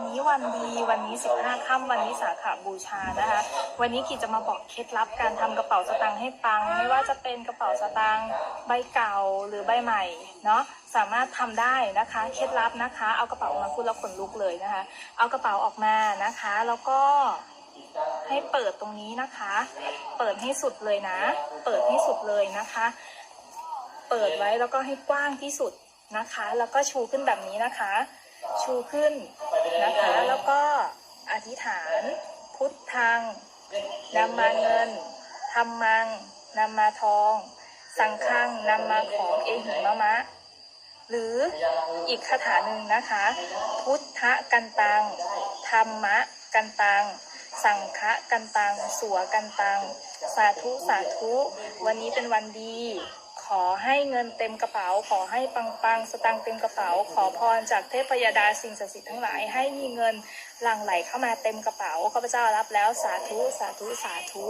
นนี้วันดีวันนี้ 15ค่ำวันนี้สาขาบูชานะคะ วันนี้กิจจะมาบอกเคล็ดลับการทำกระเป๋าสตางค์ให้ปัง ไม่ว่าจะเป็นกระเป๋าสตางค์ใบเก่าหรือใบใหม่เนาะสามารถทำได้นะคะ เคล็ดลับนะคะ เอากระเป๋าออกมาพูดแล้วขนลุกเลยนะคะ เอากระเป๋าออกมานะคะ แล้วก็ให้เปิดตรงนี้นะคะ เปิดให้สุดเลยนะ เปิดให้สุดเลยนะคะ เปิดไว้แล้วก็ให้กว้างที่สุดนะคะ แล้วก็ชูขึ้นแบบนี้นะคะ ชูขึ้น นะคะ แล้วก็อธิษฐาน พุทธังนำมาเงินธรรมังนำมาทอง สังฆังนำมาของเอหิมะมะ หรืออีกคาถาหนึ่งนะคะ พุทธกันตังธรรมะกันตังสังฆะกันตัง สัวกันตัง สาธุ สาธุ วันนี้เป็นวันดี ขอให้เงินเต็มกระเป๋า ขอให้ปังปังๆสตังเต็มกระเป๋า ขอพรจากเทพยดาสิ่งศักดิ์สิทธิ์ทั้งหลายให้มีเงินหลั่งไหลเข้ามาเต็มกระเป๋าข้าพเจ้ารับแล้วสาธุสาธุสาธุ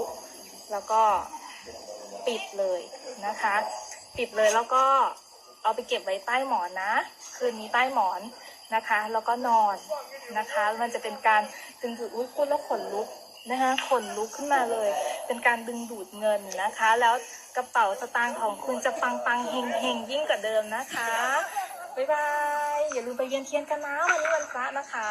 แล้วก็ปิดเลยนะคะ ปิดเลยแล้วก็เอาไปเก็บไว้ใต้หมอนนะ คืนนี้ใต้หมอนนะคะ แล้วก็นอนนะคะ มันจะเป็นการดึงดูดอุ้ยพูดแล้วขนลุกนะคะขนลุกขึ้นมาเลย เป็นการดึงดูดเงินนะคะ แล้วกระเป๋าสตางค์ของคุณจะปังปังเฮงเฮงยิ่งกว่าเดิมนะคะ บ๊ายบาย อย่าลืมไปเวียนเทียนกันนะวันนี้วันพระนะคะ